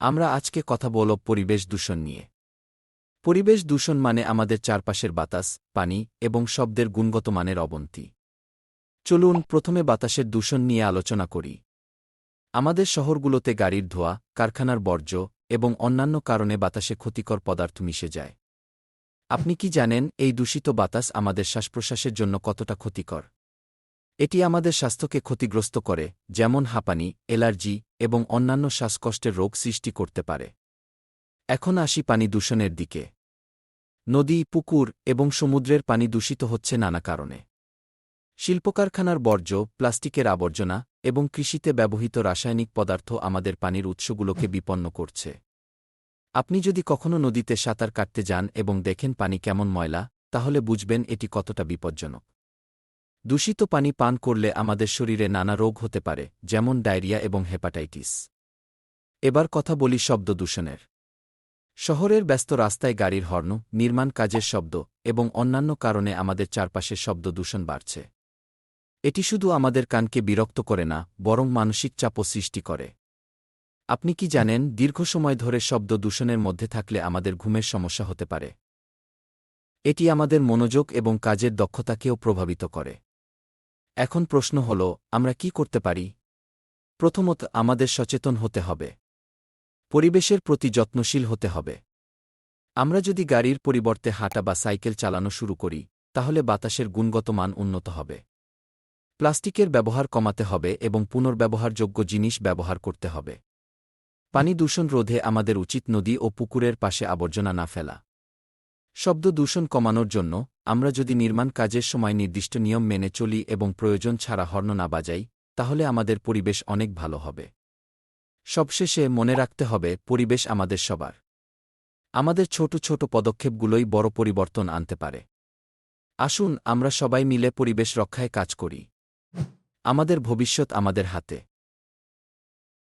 আমরা আজকে কথা বলব পরিবেশ দূষণ নিয়ে। পরিবেশ দূষণ মানে আমাদের চারপাশের বাতাস, পানি এবং শব্দের গুণগত মানের অবনতি। চলুন প্রথমে বাতাসের দূষণ নিয়ে আলোচনা করি। আমাদের শহরগুলোতে গাড়ির ধোয়া, কারখানার বর্জ্য এবং অন্যান্য কারণে বাতাসে ক্ষতিকর পদার্থ মিশে যায়। আপনি কি জানেন এই দূষিত বাতাস আমাদের শ্বাসপ্রশ্বাসের জন্য কতটা ক্ষতিকর? এটি আমাদের স্বাস্থ্যকে ক্ষতিগ্রস্ত করে, যেমন হাঁপানি, এলার্জি এবং অন্যান্য শ্বাসকষ্টের রোগ সৃষ্টি করতে পারে। এখন আসি পানি দূষণের দিকে। নদী, পুকুর এবং সমুদ্রের পানি দূষিত হচ্ছে নানা কারণে। শিল্পকারখানার বর্জ্য, প্লাস্টিকের আবর্জনা এবং কৃষিতে ব্যবহৃত রাসায়নিক পদার্থ আমাদের পানির উৎসগুলোকে বিপন্ন করছে। আপনি যদি কখনো নদীতে সাঁতার কাটতে যান এবং দেখেন পানি কেমন ময়লা, তাহলে বুঝবেন এটি কতটা বিপজ্জনক। দূষিত পানি পান করলে আমাদের শরীরে নানা রোগ হতে পারে, যেমন ডায়রিয়া এবং হেপাটাইটিস। এবার কথা বলি শব্দ দূষণের। শহরের ব্যস্ত রাস্তায় গাড়ির হর্ন, নির্মাণ কাজের শব্দ এবং অন্যান্য কারণে আমাদের চারপাশে শব্দ দূষণ বাড়ছে। এটি শুধু আমাদের কানকে বিরক্ত করে না, বরং মানসিক চাপও সৃষ্টি করে। আপনি কি জানেন, দীর্ঘ সময় ধরে শব্দ দূষণের মধ্যে থাকলে আমাদের ঘুমের সমস্যা হতে পারে। এটি আমাদের মনোযোগ এবং কাজের দক্ষতাকেও প্রভাবিত করে। এখন প্রশ্ন হল, আমরা কি করতে পারি? প্রথমত, আমাদের সচেতন হতে হবে। পরিবেশের প্রতি যত্নশীল হতে হবে। আমরা যদি গাড়ির পরিবর্তে হাঁটা বা সাইকেল চালানো শুরু করি, তাহলে বাতাসের গুণগত মান উন্নত হবে। প্লাস্টিকের ব্যবহার কমাতে হবে এবং পুনর্ব্যবহারযোগ্য জিনিস ব্যবহার করতে হবে। পানি দূষণ রোধে আমাদের উচিত নদী ও পুকুরের পাশে আবর্জনা না ফেলা। শব্দ দূষণ কমানোর জন্য, আমরা যদি নির্মাণ কাজের সময় নির্দিষ্ট নিয়ম মেনে চলি এবং প্রয়োজন ছাড়া হর্ণ না বাজাই, তাহলে আমাদের পরিবেশ অনেক ভালো হবে। সবশেষে মনে রাখতে হবে, পরিবেশ আমাদের সবার। আমাদের ছোট ছোট পদক্ষেপগুলোই বড় পরিবর্তন আনতে পারে। আসুন, আমরা সবাই মিলে পরিবেশ রক্ষায় কাজ করি। আমাদের ভবিষ্যৎ আমাদের হাতে।